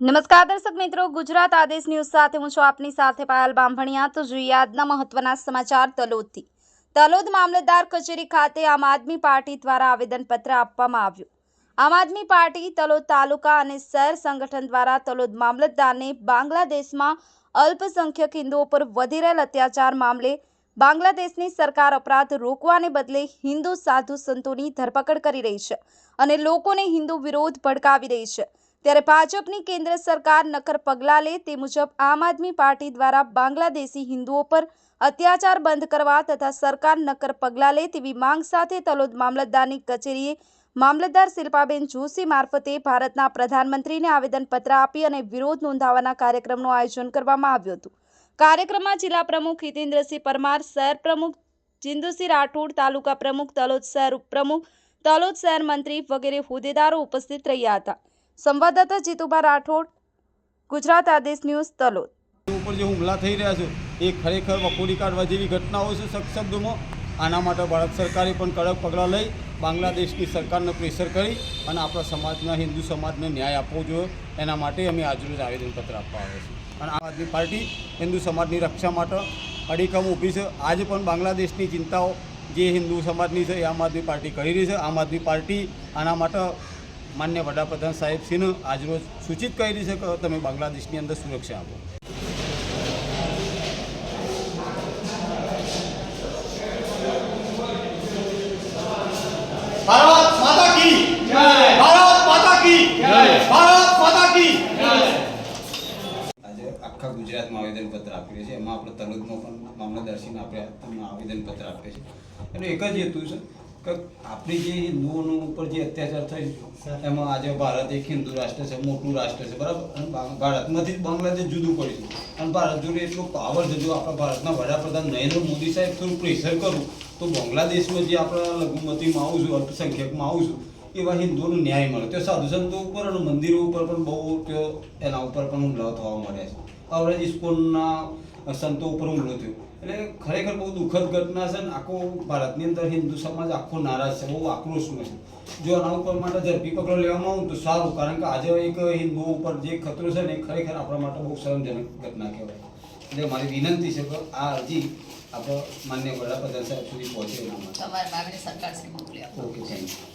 નમસ્કાર દર્શક મિત્રો, ગુજરાત આદેશ ન્યૂઝ સાથે હું છું આપની સાથે પાયલ બાંભણિયા. તો જોઈએ આજના મહત્વના સમાચાર તલોદથી. તલોદ મામલતદાર કચેરી ખાતે આમ આદમી પાર્ટી દ્વારા આવેદનપત્ર આપવામાં આવ્યું. આમ આદમી પાર્ટી તલોદ તાલુકા અને શહેર સંગઠન દ્વારા તલોદ મામલતદારને બાંગ્લાદેશમાં અલ્પસંખ્યક હિન્દુઓ પર વધી રહેલ અત્યાચાર મામલે બાંગ્લાદેશની સરકાર અપરાધ રોકવાને બદલે હિન્દુ સાધુ સંતોની ધરપકડ કરી રહી છે અને લોકોને હિન્દુ વિરોધ ભડકાવી રહી છે. ત્યારે ભાજપની કેન્દ્ર સરકાર નક્કર પગલાં લે તે મુજબ આમ આદમી પાર્ટી દ્વારા બાંગ્લાદેશી હિન્દુઓ પર અત્યાચાર બંધ કરવા તથા સરકાર નક્કર પગલાં લે તેવી માંગ સાથે તલોદ મામલતદારની કચેરીએ મામલતદાર શિલ્પાબેન જોશી મારફતે ભારતના પ્રધાનમંત્રીને આવેદનપત્ર આપી અને વિરોધ નોંધાવવાના કાર્યક્રમનું આયોજન કરવામાં આવ્યું હતું. કાર્યક્રમમાં જિલ્લા પ્રમુખ હિતેન્દ્રસિંહ પરમાર, શહેર પ્રમુખ જિંદુસિંહ રાઠોડ, તાલુકા પ્રમુખ તલોદ શહેર ઉપપ્રમુખ, તલોદ શહેર મંત્રી વગેરે હોદ્દેદારો ઉપસ્થિત રહ્યા હતા. સંવાદદાતા જીતુભા રાઠોડ, ગુજરાત આદેશ ન્યૂઝ, તલોદ. ઉપર જે હુમલા થઈ રહ્યા છે, એ ખરેખર વખોડી કાઢવા જેવી ઘટનાઓ છે સખ્ત શબ્દોમાં આના માટે ભારત સરકારે પણ કડક પગલાં લઈ બાંગ્લાદેશની સરકારને પ્રેશર કરી અને આપણા સમાજના હિન્દુ સમાજને ન્યાય આપવો જોઈએ. એના માટે અમે આજરોજ આવેદનપત્ર આપવા આવે છે અને આમ આદમી પાર્ટી હિન્દુ સમાજની રક્ષા માટે અડીકમ ઊભી છે. આજે પણ બાંગ્લાદેશની ચિંતાઓ જે હિન્દુ સમાજની છે એ આમ આદમી પાર્ટી કરી રહી છે. આમ આદમી પાર્ટી આના માટે માન્ય વડાપ્રધાન સાહેબ શ્રીનું આજરોજ સૂચિત કરી છે કે તમે બાંગ્લાદેશની અંદર સુરક્ષા આપો. ભારત માતા કી આવેદન પત્ર આપ્યું છે. એમાં આપણે તલોદમાં પણ મામલતદારશ્રીને આપણે આવેદન પત્ર આપ્યું છે. એનો એક જ હેતુ છે કે આપણી જે હિન્દુઓનો ઉપર જે અત્યાચાર થઈ એમાં આજે ભારત એક હિન્દુ રાષ્ટ્ર છે મોટું રાષ્ટ્ર છે બરાબર? અને ભારતમાંથી બાંગ્લાદેશ જુદું પડ્યું છે. અને ભારત જોડે એટલો પાવર છે જો આપણા ભારતના વડાપ્રધાન નરેન્દ્ર મોદી સાહેબ થોડું પ્રેશર કરું તો બાંગ્લાદેશમાં જે આપણા લઘુમતીમાં આવું છું અલ્પસંખ્યકમાં આવું છું એવા હિન્દુઓનો ન્યાય મળે. તો સાધુ સંતો ઉપર અને મંદિરો ઉપર પણ બહુ એના ઉપર પણ હુમલાઓ થવા મળ્યા છે. હવે ઇસ્કોનના સંતો ઉપર હુમલો થયો. એટલે ખરેખર બહુ દુઃખદ ઘટના છે ને આખો ભારતની અંદર હિન્દુ સમાજ આખો નારાજ છે બહુ આક્રોશમાં છે. જો આના ઉપર માટે ઝડપી પકડો લેવામાં આવે તો સારું કારણ કે આજે એક હિન્દુઓ ઉપર જે ખતરો છે ને ખરેખર આપણા માટે બહુ શરમજનક ઘટના કહેવાય. એટલે મારી વિનંતી છે કે આ અરજી આપણે માન્ય વડાપ્રધાન સાહેબ સુધી પહોંચે એના માટે. સરકાર શ્રી મોકલી ઓકે થેન્ક યુ